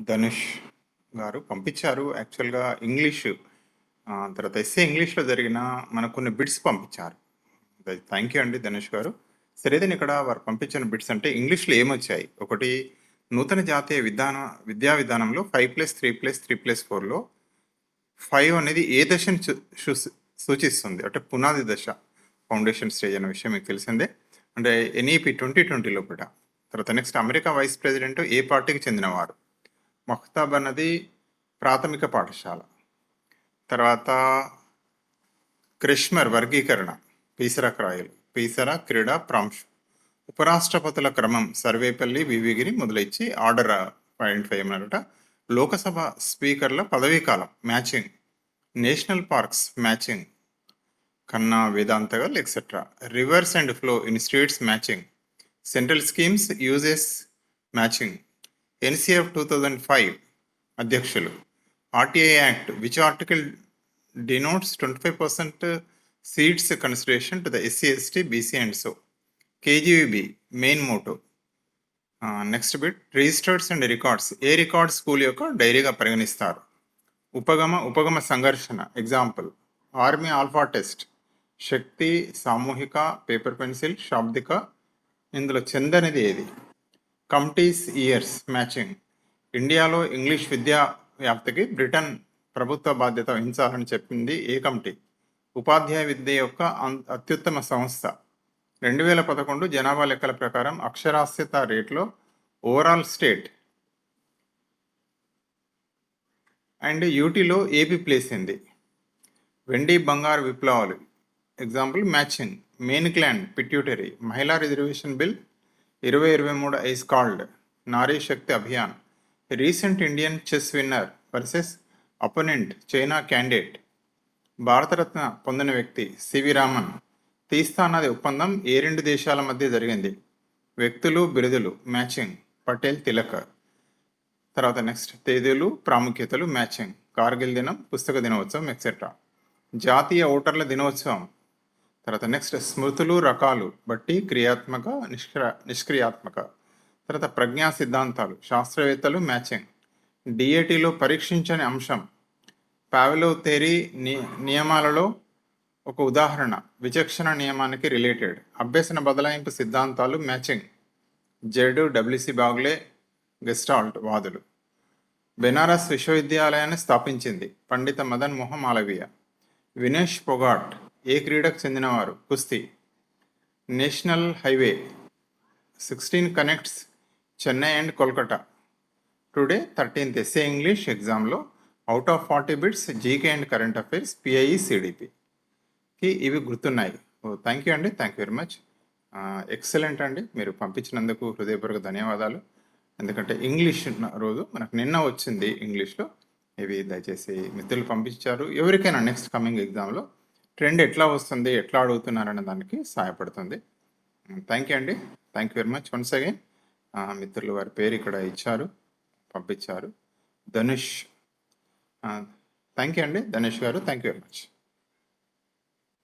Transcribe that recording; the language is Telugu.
ధనుష్ గారు పంపించారు. యాక్చువల్గా ఇంగ్లీష్ తర్వాత ఎస్సే ఇంగ్లీష్లో జరిగిన మనకు కొన్ని బిట్స్ పంపించారు. థ్యాంక్ యూ అండి ధనుష్ గారు. సరేదని ఇక్కడ వారు పంపించిన బిట్స్ అంటే ఇంగ్లీష్లో ఏమొచ్చాయి? ఒకటి నూతన జాతీయ విధాన విద్యా విధానంలో five plus three plus three plus ఫోర్లో ఫైవ్ అనేది ఏ దశను సూచిస్తుంది? అంటే పునాది దశ ఫౌండేషన్ స్టేజ్ అనే విషయం మీకు తెలిసిందే. అంటే ఎన్ఈపి ట్వంటీ ట్వంటీ లోపల తర్వాత నెక్స్ట్ అమెరికా వైస్ ప్రెసిడెంట్ ఏ పార్టీకి చెందినవారు మహతాబ్ అన్నది ప్రాథమిక పాఠశాల. తర్వాత క్రిష్మర్ వర్గీకరణ పీసర క్రాయలు పీసర క్రీడా ప్రాంశు. ఉపరాష్ట్రపతుల క్రమం సర్వేపల్లి వివిగిరి మొదలైచ్చి ఆర్డర్ పాయింట్ ఫైవ్ అన్నారట. లోకసభ స్పీకర్ల పదవీ కాలం మ్యాచింగ్. National parks matching. కన్నా Vedanthangal etcetera rivers and flow in states matching. Central schemes uses matching NCF two thousand five అధ్యక్షులు. RTI act which article denotes twenty five percent seats consideration to the SC ST BC and so KGB main motto next bit registers and records A record school యొక్క డైరీగా పరిగణిస్తారు? ఉపగమ ఉపగమ సంఘర్షణ. ఎగ్జాంపుల్ ఆర్మీ ఆల్ఫా టెస్ట్ శక్తి సామూహిక పేపర్ పెన్సిల్ శాబ్దిక ఇందులో చెందనిది ఏది? కమిటీస్ ఇయర్స్ మ్యాచింగ్ ఇండియాలో ఇంగ్లీష్ విద్యా వ్యాప్తికి బ్రిటన్ ప్రభుత్వ బాధ్యత వహించాలని చెప్పింది ఏ కమిటీ? ఉపాధ్యాయ విద్య యొక్క అత్యుత్తమ సంస్థ. రెండు వేల పదకొండు జనాభా లెక్కల ప్రకారం అక్షరాస్యత రేట్లో ఓవరాల్ స్టేట్. అండ్ యూటీలో ఏపీ ప్లేస్ అయింది వెండి బంగారు విప్లవాలు. Example matching main gland pituitary మహిళా రిజర్వేషన్ బిల్ ఇరవై ఇరవై మూడు is called Nari Shakti Abhiyan. Recent Indian chess winner versus opponent China candidate Bharat Ratna పొందిన వ్యక్తి సివి రామన్. తీస్తా నది ఒప్పందం ఏ రెండు దేశాల మధ్య జరిగింది? వ్యక్తులు బిరుదులు మ్యాచింగ్ పటేల్ తిలక్. తర్వాత నెక్స్ట్ తేదీలు ప్రాముఖ్యతలు మ్యాచింగ్ కార్గిల్ దినం పుస్తక దినోత్సవం ఎక్సెట్రా జాతీయ ఓటర్ల దినోత్సవం తర్వాత నెక్స్ట్ స్మృతులు రకాలు బట్టి క్రియాత్మక నిష్క్ర నిష్క్రియాత్మక. తర్వాత ప్రజ్ఞా సిద్ధాంతాలు శాస్త్రవేత్తలు మ్యాచింగ్ డిఏటీలో పరీక్షించని అంశం. పావెలో థేరీ ని నియమాలలో ఒక ఉదాహరణ విచక్షణ నియమానికి రిలేటెడ్ అభ్యసన బదలాయింపు సిద్ధాంతాలు matching Z W C Bagley Gestalt వాదులు. బెనారస్ విశ్వవిద్యాలయాన్ని స్థాపించింది పండిత మదన్ మోహన్ మాలవీయ వినేష్ పొగాట్. ఏ క్రీడకు చెందినవారు? కుస్తీ. National highway. Sixteen connects Chennai and Kolkata. Today thirteenth SA English ఎగ్జామ్లో out of forty bits GK and current affairs P I E సిడిపికి ఇవి గుర్తున్నాయి. ఓ థ్యాంక్ యూ అండి. Thank you very much. Excellent అండి. మీరు పంపించినందుకు హృదయపూర్వక ధన్యవాదాలు. ఎందుకంటే ఇంగ్లీష్ రోజు మనకు నిన్న వచ్చింది ఇంగ్లీష్లో. ఇవి దయచేసి మిత్రులు పంపించారు. ఎవరికైనా నెక్స్ట్ కమింగ్ ఎగ్జామ్లో ట్రెండ్ ఎట్లా వస్తుంది ఎట్లా అడుగుతున్నారనే దానికి సహాయపడుతుంది. థ్యాంక్ యూ అండి. Thank you very much once again. మిత్రులు వారి పేరు ఇక్కడ ఇచ్చారు పంపించారు. ధనుష్ థ్యాంక్ యూ అండి. ధనుష్ గారు థ్యాంక్ యూ వెరీ మచ్.